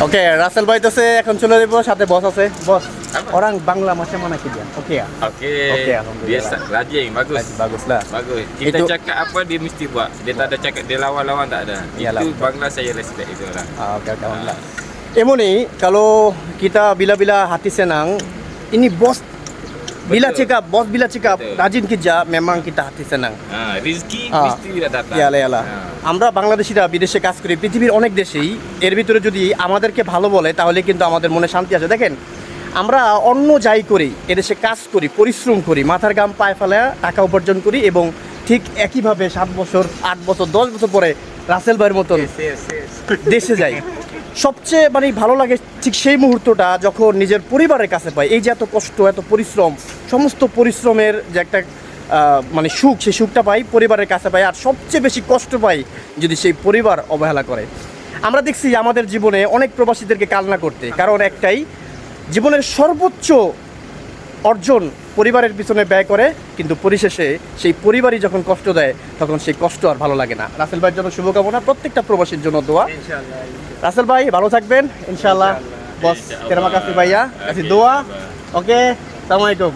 Russell Boy itu sih akan culu ibu sate bos sih. Bos. Apa? Orang Bangla macam mana dia? Oke ya. Okey. Okey, Alhamdulillah. Biasa, rajin, bagus. Bagus lah. Bagus. Kita Itu- cakap apa dia mesti buat. Dia tak ada cakap dia lawan-lawan tak ada. Iyalah, Itu betul. Bangla saya respect itu orang. Ah, oke oke alhamdulillah. Emoni kalau kita bila-bila hati senang, ini bos bila Betul. cakap bos bila cakap rajin kerja memang kita hati senang। Ha, rezeki Ah. mesti dia datang. ইয়ালা ইয়ালা Ha. আমরা বাংলাদেশিরা বিদেশে কাজ করি পৃথিবীর অনেক দেশেই এর ভিতরে যদি আমাদেরকে ভালো বলে তাহলে কিন্তু আমাদের মনে শান্তি আছে দেখেন আমরা অন্য যাই করি এদেশে কাজ করি পরিশ্রম করি মাথার গাম পায়ে ফেলে টাকা উপার্জন করি এবং ঠিক একইভাবে সাত বছর আট বছর দশ বছর পরে রাসেল ভাইয়ের মতন. দেশে যাই। সবচেয়ে মানে ভালো লাগে ঠিক সেই মুহূর্তটা যখন নিজের পরিবারের কাছে পাই। এই যে এত কষ্ট এত পরিশ্রম সমস্ত পরিশ্রমের যে একটা মানে সুখ সেই সুখটা পাই পরিবারের কাছে পাই আর সবচেয়ে বেশি কষ্ট পাই যদি সেই পরিবার অবহেলা করে। আমরা দেখছি আমাদের জীবনে অনেক প্রবাসীদেরকে কালনা করতে কারণ একটাই জীবনের সর্বোচ্চ অর্জন পরিবারের পিছনে ব্যয় করে কিন্তু পরিশেষে সেই পরিবারই যখন কষ্ট দেয় তখন সেই কষ্ট আর ভালো লাগে না। রাসেল ভাইয়ের জন্য শুভকামনা প্রত্যেকটা প্রবাসীর জন্য দোয়া। রাসেল ভাই ভালো থাকবেন ইনশাল্লাহ বস কেরামা কাছে ভাইয়া কাছে দোয়া। ওকে সালামালাইকুম.